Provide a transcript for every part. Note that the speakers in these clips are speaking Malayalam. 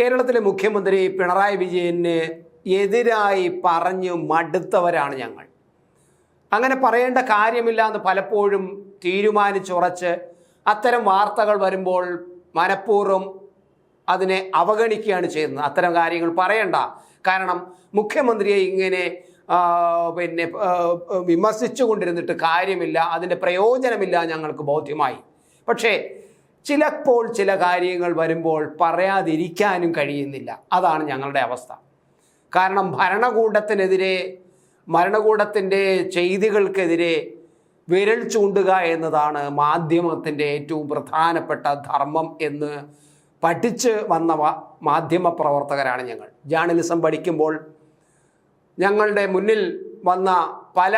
കേരളത്തിലെ മുഖ്യമന്ത്രി പിണറായി വിജയന് എതിരായി പറഞ്ഞു മടുത്തവരാണ് ഞങ്ങൾ. അങ്ങനെ പറയേണ്ട കാര്യമില്ല എന്ന് പലപ്പോഴും തീരുമാനിച്ചുറച്ച് അത്തരം വാർത്തകൾ വരുമ്പോൾ മനഃപൂർവം അതിനെ അവഗണിക്കുകയാണ് ചെയ്യുന്നത്. അത്തരം കാര്യങ്ങൾ പറയണ്ട. കാരണം മുഖ്യമന്ത്രിയെ ഇങ്ങനെ പിന്നെ വിമർശിച്ചു കൊണ്ടിരുന്നിട്ട് കാര്യമില്ല അതിന്റെ പ്രയോജനമില്ല ഞങ്ങൾക്ക് ബോധ്യമായി. പക്ഷേ ചിലപ്പോൾ ചില കാര്യങ്ങൾ വരുമ്പോൾ പറയാതിരിക്കാനും കഴിയുന്നില്ല. അതാണ് ഞങ്ങളുടെ അവസ്ഥ. കാരണം ഭരണകൂടത്തിനെതിരെ ഭരണകൂടത്തിന്റെ ചെയ്തികൾക്കെതിരെ വിരൽ ചൂണ്ടുക എന്നതാണ് മാധ്യമത്തിന്റെ ഏറ്റവും പ്രധാനപ്പെട്ട ധർമ്മം എന്ന് പഠിച്ച് വന്ന മാധ്യമ പ്രവർത്തകരാണ് ഞങ്ങൾ. ജേർണലിസം പഠിക്കുമ്പോൾ ഞങ്ങളുടെ മുന്നിൽ വന്ന പല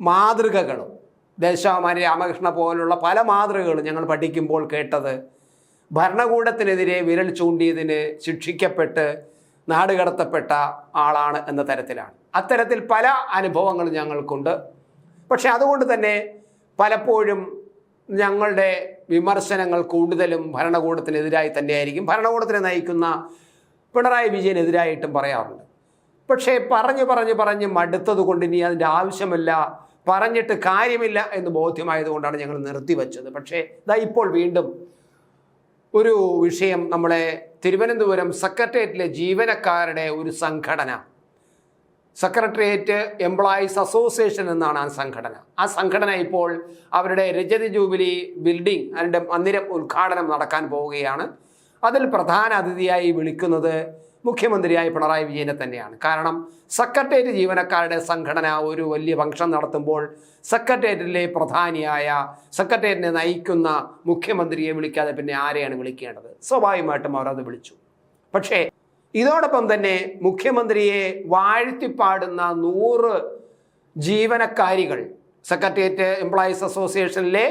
മാതൃകകളും ദേശാമാരി രാമകൃഷ്ണ പോലുള്ള പല മാതൃകകളും ഞങ്ങൾ പഠിക്കുമ്പോൾ കേട്ടത്. ഭരണകൂടത്തിനെതിരെ വിരൽ ചൂണ്ടിയതിന് ശിക്ഷിക്കപ്പെട്ട് നാടുകടത്തപ്പെട്ട ആളാണ് എന്ന തരത്തിലാണ്. അത്തരത്തിൽ പല അനുഭവങ്ങളും ഞങ്ങൾക്കുണ്ട്. പക്ഷേ അതുകൊണ്ട് തന്നെ പലപ്പോഴും ഞങ്ങളുടെ വിമർശനങ്ങൾ കൂടുതലും ഭരണകൂടത്തിനെതിരായി തന്നെയായിരിക്കും. ഭരണകൂടത്തിനെ നയിക്കുന്ന പിണറായി വിജയനെതിരായിട്ടും പറയാറുണ്ട്. പക്ഷേ പറഞ്ഞു പറഞ്ഞ് പറഞ്ഞ് മടുത്തത് കൊണ്ട് ഇനി അതിന്റെ ആവശ്യമില്ല പറഞ്ഞിട്ട് കാര്യമില്ല എന്ന് ബോധ്യമായതുകൊണ്ടാണ് ഞങ്ങൾ നിർത്തിവെച്ചത്. പക്ഷേ ഇതാ ഇപ്പോൾ വീണ്ടും ഒരു വിഷയം നമ്മളെ തിരുവനന്തപുരം സെക്രട്ടേറിയറ്റിലെ ജീവനക്കാരുടെ ഒരു സംഘടന. സെക്രട്ടേറിയറ്റ് എംപ്ലോയീസ് അസോസിയേഷൻ എന്നാണ് ആ സംഘടന. ആ സംഘടന ഇപ്പോൾ അവരുടെ രജത ജൂബിലി ബിൽഡിംഗ് അതിന്റെ മന്ദിരം ഉദ്ഘാടനം നടക്കാൻ പോവുകയാണ്. അതിൽ പ്രധാന അതിഥിയായി വിളിക്കുന്നത് മുഖ്യമന്ത്രിയായ പിണറായി വിജയനെ തന്നെയാണ്. കാരണം സെക്രട്ടേറിയറ്റ് ജീവനക്കാരുടെ സംഘടന ഒരു വലിയ ഫംഗ്ഷൻ നടത്തുമ്പോൾ സെക്രട്ടേറിയറ്റിലെ പ്രധാനിയായ സെക്രട്ടേറിയറ്റിനെ നയിക്കുന്ന മുഖ്യമന്ത്രിയെ വിളിക്കാതെ പിന്നെ ആരെയാണ് വിളിക്കേണ്ടത്? സ്വാഭാവികമായിട്ടും അവരത് വിളിച്ചു. പക്ഷേ ഇതോടൊപ്പം തന്നെ മുഖ്യമന്ത്രിയെ വാഴ്ത്തിപ്പാടുന്ന നൂറ് ജീവനക്കാരികൾ സെക്രട്ടേറിയറ്റ് എംപ്ലോയീസ് അസോസിയേഷനിലെ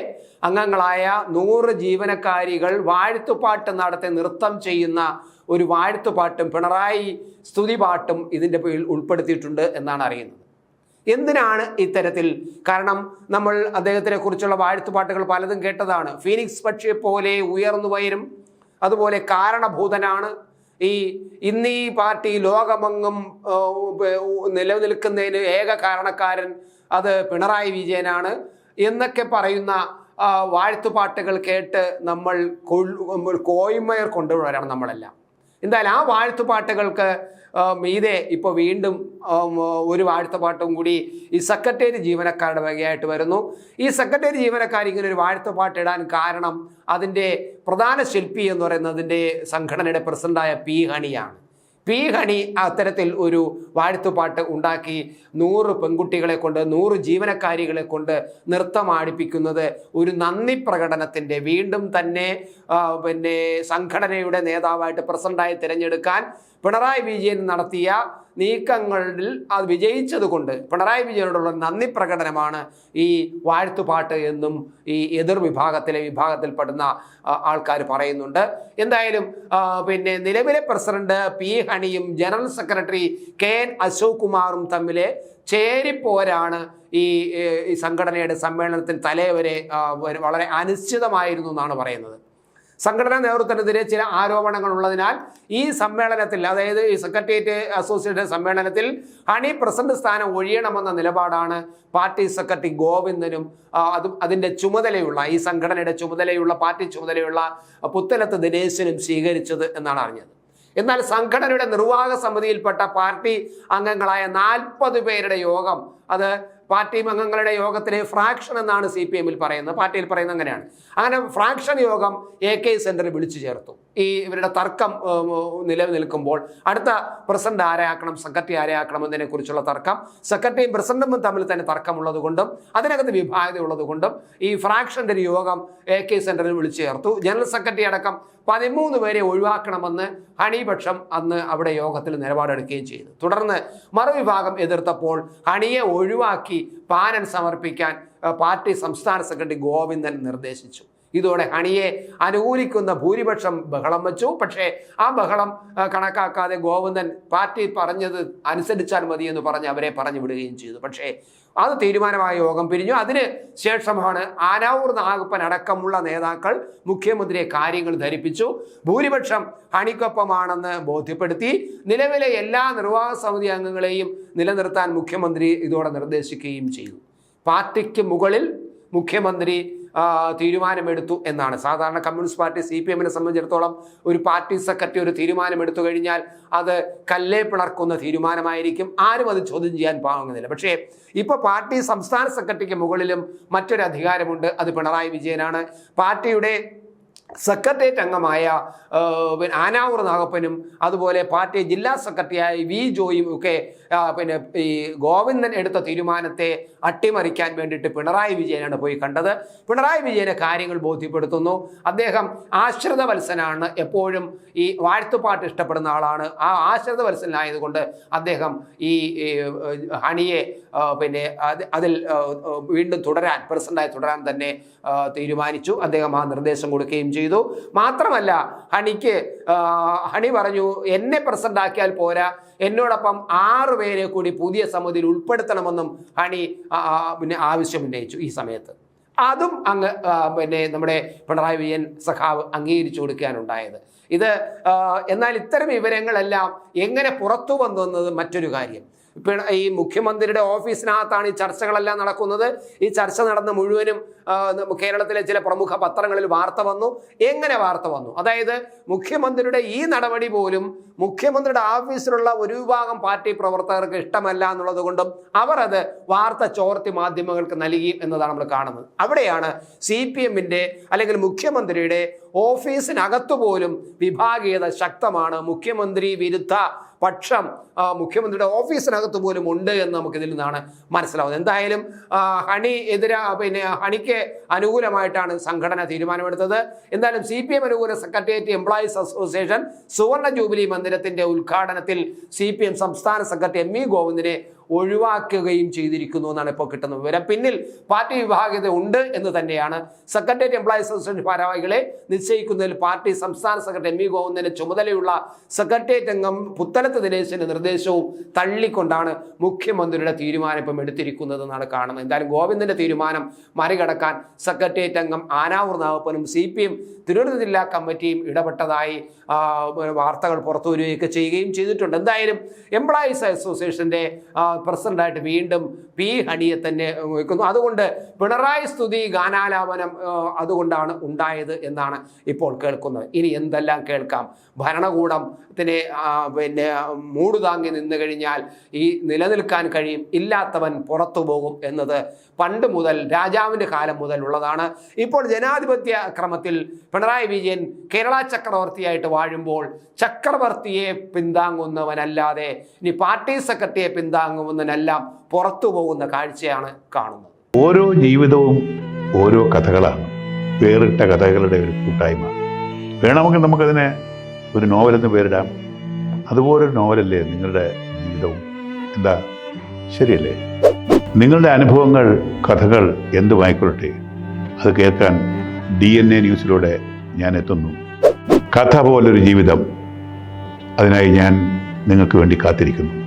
അംഗങ്ങളായ നൂറ് ജീവനക്കാരികൾ വാഴ്ത്തുപാട്ട് നടത്തി നൃത്തം ചെയ്യുന്ന ഒരു വാഴ്ത്തുപാട്ടും പിണറായി സ്തുതിപാട്ടും ഇതിന്റെ പേരിൽ ഉൾപ്പെടുത്തിയിട്ടുണ്ട് എന്നാണ് അറിയുന്നത്. എന്തിനാണ് ഇത്തരത്തിൽ? കാരണം നമ്മൾ അദ്ദേഹത്തിനെ കുറിച്ചുള്ള വാഴ്ത്തുപാട്ടുകൾ പലതും കേട്ടതാണ്. ഫീനിക്സ് പക്ഷിയെ പോലെ ഉയർന്നു വരും അതുപോലെ കാരണഭൂതനാണ്. ഈ ഇന്നീ പാർട്ടി ലോകമെങ്ങും നിലനിൽക്കുന്നതിന് ഏക കാരണക്കാരൻ അത് പിണറായി വിജയനാണ് എന്നൊക്കെ പറയുന്ന വാഴ്ത്തുപാട്ടുകൾ കേട്ട് നമ്മൾ കോയ്മയർ കൊണ്ടുവരാണ് നമ്മളെല്ലാം. എന്തായാലും ആ വാഴ്ത്തുപാട്ടുകൾക്ക് മീതെ ഇപ്പോൾ വീണ്ടും ഒരു വാഴ്ത്തുപാട്ടും കൂടി ഈ സെക്രട്ടേറിയറ്റ് ജീവനക്കാരുടെ വകയായിട്ട് വരുന്നു. ഈ സെക്രട്ടേറിയറ്റ് ജീവനക്കാർ ഇങ്ങനെ ഒരു വാഴ്ത്തുപാട്ട് ഇടാൻ കാരണം അതിന്റെ പ്രധാന ശില്പി എന്ന് പറയുന്നതിന്റെ സംഘടനയുടെ പ്രസിഡന്റായ പി ഹണിയാണ്. പി ഹണി അത്തരത്തിൽ ഒരു വാഴ്ത്തുപാട്ട് ഉണ്ടാക്കി നൂറ് പെൺകുട്ടികളെ കൊണ്ട് നൂറ് ജീവനക്കാരികളെ കൊണ്ട് നൃത്തമാടിപ്പിക്കുന്നത് ഒരു നന്ദി പ്രകടനത്തിന്റെ വീണ്ടും തന്നെ പിന്നെ സംഘടനയുടെ നേതാവായിട്ട് പ്രസിഡന്റായി തിരഞ്ഞെടുക്കാൻ പിണറായി വിജയൻ നടത്തിയ നീക്കങ്ങളിൽ അത് വിജയിച്ചത് കൊണ്ട് പിണറായി വിജയനോടുള്ള നന്ദി പ്രകടനമാണ് ഈ വാഴ്ത്തുപാട്ട് എന്നും ഈ എതിർ വിഭാഗത്തിലെ വിഭാഗത്തിൽപ്പെടുന്ന ആൾക്കാർ പറയുന്നുണ്ട്. എന്തായാലും പിന്നെ നിലവിലെ president P ഹണിയും general secretary K N Ashok കുമാറും തമ്മിലെ ചേരിപ്പോരാണ് ഈ സംഘടനയുടെ സമ്മേളനത്തിൽ തലേവരെ വളരെ അനിശ്ചിതമായിരുന്നു എന്നാണ് പറയുന്നത്. സംഘടനാ നേതൃത്വത്തിനെതിരെ ചില ആരോപണങ്ങൾ ഉള്ളതിനാൽ ഈ സമ്മേളനത്തിൽ അതായത് ഈ സെക്രട്ടേറിയറ്റ് അസോസിയേഷൻ സമ്മേളനത്തിൽ ഹണി പ്രസിഡന്റ് സ്ഥാനം ഒഴിയണമെന്ന നിലപാടാണ് പാർട്ടി സെക്രട്ടറി ഗോവിന്ദനും അതും അതിന്റെ ചുമതലയുള്ള ഈ സംഘടനയുടെ ചുമതലയുള്ള പാർട്ടി ചുമതലയുള്ള പുത്തലത്ത് ദിനേശനും സ്വീകരിച്ചത് എന്നാണ് അറിഞ്ഞത്. എന്നാൽ സംഘടനയുടെ നിർവാഹക സമിതിയിൽപ്പെട്ട പാർട്ടി അംഗങ്ങളായ നാൽപ്പത് പേരുടെ യോഗം അത് പാർട്ടി അംഗങ്ങളുടെ യോഗത്തിലെ ഫ്രാക്ഷൻ എന്നാണ് സി പി എമ്മിൽ പറയുന്നത്. പാർട്ടിയിൽ പറയുന്നത് അങ്ങനെയാണ്. അങ്ങനെ ഫ്രാക്ഷൻ യോഗം എ കെ സെന്ററിൽ വിളിച്ചു ചേർത്തു. ഈ ഇവരുടെ തർക്കം നിലനിൽക്കുമ്പോൾ അടുത്ത പ്രസിഡന്റ് ആരെയാക്കണം സെക്രട്ടറി ആരെയാക്കണം എന്നതിനെ കുറിച്ചുള്ള തർക്കം സെക്രട്ടറിയും പ്രസിഡന്റും തമ്മിൽ തന്നെ തർക്കമുള്ളത് കൊണ്ടും അതിനകത്ത് വിഭാഗത ഉള്ളത് കൊണ്ടും ഈ ഫ്രാക്ഷന്റെ ഒരു യോഗം എ കെ സെന്ററിൽ വിളിച്ചു ചേർത്തു. ജനറൽ സെക്രട്ടറി അടക്കം പതിമൂന്ന് പേരെ ഒഴിവാക്കണമെന്ന് ഹണിപക്ഷം അന്ന് അവിടെ യോഗത്തിൽ നിലപാടെടുക്കുകയും ചെയ്തു. തുടർന്ന് മറുവിഭാഗം എതിർത്തപ്പോൾ ഹണിയെ ഒഴിവാക്കി പാനൻ സമർപ്പിക്കാൻ പാർട്ടി സംസ്ഥാന സെക്രട്ടറി ഗോവിന്ദൻ നിർദ്ദേശിച്ചു. ഇതോടെ ഹണിയെ അനുകൂലിക്കുന്ന ഭൂരിപക്ഷം ബഹളം വെച്ചു. പക്ഷേ ആ ബഹളം കണക്കാക്കാതെ ഗോവിന്ദൻ പാർട്ടി പറഞ്ഞത് അനുസരിച്ചാൽ മതി എന്ന് പറഞ്ഞ് അവരെ പറഞ്ഞു വിടുകയും ചെയ്തു. പക്ഷേ അത് തീരുമാനമായ യോഗം പിരിഞ്ഞു. അതിന് ശേഷമാണ് ആനാവൂർ നാഗപ്പൻ അടക്കമുള്ള നേതാക്കൾ മുഖ്യമന്ത്രിയെ കാര്യങ്ങൾ ധരിപ്പിച്ചു. ഭൂരിപക്ഷം ഹണിക്കൊപ്പമാണെന്ന് ബോധ്യപ്പെടുത്തി. നിലവിലെ എല്ലാ നിർവാഹ സമിതി അംഗങ്ങളെയും നിലനിർത്താൻ മുഖ്യമന്ത്രി ഇതോടെ നിർദ്ദേശിക്കുകയും ചെയ്തു. പാർട്ടിക്ക് മുകളിൽ മുഖ്യമന്ത്രി തീരുമാനമെടുത്തു എന്നാണ്. സാധാരണ കമ്മ്യൂണിസ്റ്റ് പാർട്ടി സി പി എമ്മിനെ സംബന്ധിച്ചിടത്തോളം ഒരു പാർട്ടി സെക്രട്ടറി ഒരു തീരുമാനമെടുത്തു കഴിഞ്ഞാൽ അത് കല്ലേ പിളർക്കുന്ന തീരുമാനമായിരിക്കും. ആരും അത് ചോദ്യം ചെയ്യാൻ പാകുന്നില്ല പക്ഷേ ഇപ്പോൾ പാർട്ടി സംസ്ഥാന സെക്രട്ടറിക്ക് മുകളിലും മറ്റൊരു അധികാരമുണ്ട് അത് പിണറായി വിജയനാണ്. പാർട്ടിയുടെ സെക്രട്ടേറിയറ്റ് അംഗമായ പിന്നെ ആനാവൂർ നാഗപ്പനും അതുപോലെ പാർട്ടി ജില്ലാ സെക്രട്ടറിയായ വി ജോയും ഒക്കെ പിന്നെ ഈ ഗോവിന്ദൻ എടുത്ത തീരുമാനത്തെ അട്ടിമറിക്കാൻ വേണ്ടിയിട്ട് പിണറായി വിജയനാണ് പോയി കണ്ടത്. പിണറായി വിജയനെ കാര്യങ്ങൾ ബോധ്യപ്പെടുത്തുന്നു. അദ്ദേഹം ആശ്രിത വത്സനാണ് എപ്പോഴും ഈ വാഴ്ത്തുപാട്ട് ഇഷ്ടപ്പെടുന്ന ആളാണ്. ആ ആശ്രിത വത്സനായതുകൊണ്ട് അദ്ദേഹം ഈ ഹണിയെ പിന്നെ അതിൽ വീണ്ടും തുടരാൻ പ്രസിഡന്റായി തുടരാൻ തന്നെ തീരുമാനിച്ചു. അദ്ദേഹം ആ നിർദ്ദേശം കൊടുക്കുകയും ചെയ്തു. മാത്രമല്ല ഹണിക്ക് ഹണി പറഞ്ഞു എന്നെ പ്രസിഡന്റ് ആക്കിയാൽ പോരാ. എന്നോടൊപ്പം ആറു പേരെ കൂടി പുതിയ സമിതിയിൽ ഉൾപ്പെടുത്തണമെന്നും ഹണി പിന്നെ ആവശ്യം ഉന്നയിച്ചു ഈ സമയത്ത്. അതും അങ്ങ് പിന്നെ നമ്മുടെ പിണറായി വിജയൻ സഖാവ് അംഗീകരിച്ചു കൊടുക്കാനുണ്ടായത് ഇത് എന്നാൽ ഇത്തരം വിവരങ്ങളെല്ലാം എങ്ങനെ പുറത്തു വന്നു എന്നത് മറ്റൊരു കാര്യം. ഈ മുഖ്യമന്ത്രിയുടെ ഓഫീസിനകത്താണ് ഈ ചർച്ചകളെല്ലാം നടക്കുന്നത്. ഈ ചർച്ച നടന്ന മുഴുവനും കേരളത്തിലെ ചില പ്രമുഖ പത്രങ്ങളിൽ വാർത്ത വന്നു. എങ്ങനെ വാർത്ത വന്നു? അതായത് മുഖ്യമന്ത്രിയുടെ ഈ നടപടി പോലും മുഖ്യമന്ത്രിയുടെ ഓഫീസിലുള്ള ഒരു വിഭാഗം പാർട്ടി പ്രവർത്തകർക്ക് ഇഷ്ടമല്ല എന്നുള്ളത് കൊണ്ടും അവർ അത് വാർത്ത ചോർത്തി മാധ്യമങ്ങൾക്ക് നൽകി എന്നതാണ് നമ്മൾ കാണുന്നത്. അവിടെയാണ് സി പി എമ്മിന്റെ അല്ലെങ്കിൽ മുഖ്യമന്ത്രിയുടെ ഓഫീസിനകത്തു പോലും വിഭാഗീയത ശക്തമാണ്. മുഖ്യമന്ത്രി വിരുദ്ധ പക്ഷം മുഖ്യമന്ത്രിയുടെ ഓഫീസിനകത്ത് പോലും ഉണ്ട് എന്ന് നമുക്കിതിൽ നിന്നാണ് മനസ്സിലാവുന്നത്. എന്തായാലും ഹണി എതിരാ പിന്നെ ഹണിക്ക് അനുകൂലമായിട്ടാണ് സംഘടന തീരുമാനമെടുത്തത്. എന്തായാലും സി പി എം അനുകൂല സെക്രട്ടേറിയറ്റ് എംപ്ലോയീസ് അസോസിയേഷൻ സുവർണ ജൂബിലി മന്ദിരത്തിന്റെ ഉദ്ഘാടനത്തിൽ സി പി എം സംസ്ഥാന സെക്രട്ടറി എം ഇ ഗോവിന്ദിനെ ഒഴിവാക്കുകയും ചെയ്തിരിക്കുന്നു എന്നാണ് ഇപ്പോൾ കിട്ടുന്ന വിവരം. പിന്നിൽ പാർട്ടി വിഭാഗീയത ഉണ്ട് എന്ന് തന്നെയാണ്. സെക്രട്ടേറിയറ്റ് എംപ്ലോയീസ് അസോസിയേഷൻ ഭാരവാഹികളെ നിശ്ചയിക്കുന്നതിൽ പാർട്ടി സംസ്ഥാന സെക്രട്ടറി എം വി ഗോവിന്ദന് ചുമതലയുള്ള സെക്രട്ടേറിയറ്റ് അംഗം പുത്തലത്ത് ദിനേശിന്റെ നിർദ്ദേശവും തള്ളിക്കൊണ്ടാണ് മുഖ്യമന്ത്രിയുടെ തീരുമാനം ഇപ്പം എടുത്തിരിക്കുന്നത് എന്നാണ് കാണുന്നത്. എന്തായാലും ഗോവിന്ദന്റെ തീരുമാനം മറികടക്കാൻ സെക്രട്ടേറിയറ്റ് അംഗം ആനാവൂർ നാഗപ്പനും സി പി എം തിരുവനന്തപുരം ജില്ലാ കമ്മിറ്റിയും ഇടപെട്ടതായി വാർത്തകൾ പുറത്തു വരികയൊക്കെ ചെയ്യുകയും ചെയ്തിട്ടുണ്ട്. എന്തായാലും എംപ്ലോയീസ് അസോസിയേഷന്റെ പ്രസിഡന്റായിട്ട് വീണ്ടും പി ഹണിയെ തന്നെ വയ്ക്കുന്നു. അതുകൊണ്ട് പിണറായി സ്തുതി ഗാനാലാപനം അതുകൊണ്ടാണ് ഉണ്ടായത് എന്നാണ് ഇപ്പോൾ കേൾക്കുന്നത്. ഇനി എന്തെല്ലാം കേൾക്കാം? ഭരണകൂടത്തിനെ പിന്നെ മൂടുതാങ്ങി നിന്നു കഴിഞ്ഞാൽ ഈ നിലനിൽക്കാൻ കഴിയും. ഇല്ലാത്തവൻ പുറത്തു പോകും എന്നത് പണ്ട് മുതൽ രാജാവിന്റെ കാലം മുതൽ ഉള്ളതാണ്. ഇപ്പോൾ ജനാധിപത്യ ക്രമത്തിൽ പിണറായി വിജയൻ കേരള ചക്രവർത്തിയായിട്ട് വാഴുമ്പോൾ ചക്രവർത്തിയെ പിന്താങ്ങുന്നവനല്ലാതെ ഇനി പാർട്ടി സെക്രട്ടറിയെ പിന്താങ്ങുന്നവനെല്ലാം പുറത്തു പോകുന്ന കാഴ്ചയാണ് കാണുന്നത്. ഓരോ ജീവിതവും ഓരോ കഥകളാണ്. വേറിട്ട കഥകളുടെ ഒരു കൂട്ടായ്മ. വേണമെങ്കിൽ നമുക്കതിനെ ഒരു നോവലെന്ന് പേരിടാം. അതുപോലൊരു നോവലല്ലേ നിങ്ങളുടെ ജീവിതവും? എന്താ? ശരിയല്ലേ? നിങ്ങളുടെ അനുഭവങ്ങൾ കഥകൾ എന്തുമായിക്കൊള്ളട്ടെ അത് കേൾക്കാൻ ഡി എൻ എ ന്യൂസിലൂടെ ഞാൻ എത്തുന്നു. കഥ പോലൊരു ജീവിതം. അതിനായി ഞാൻ നിങ്ങൾക്ക് വേണ്ടി കാത്തിരിക്കുന്നു.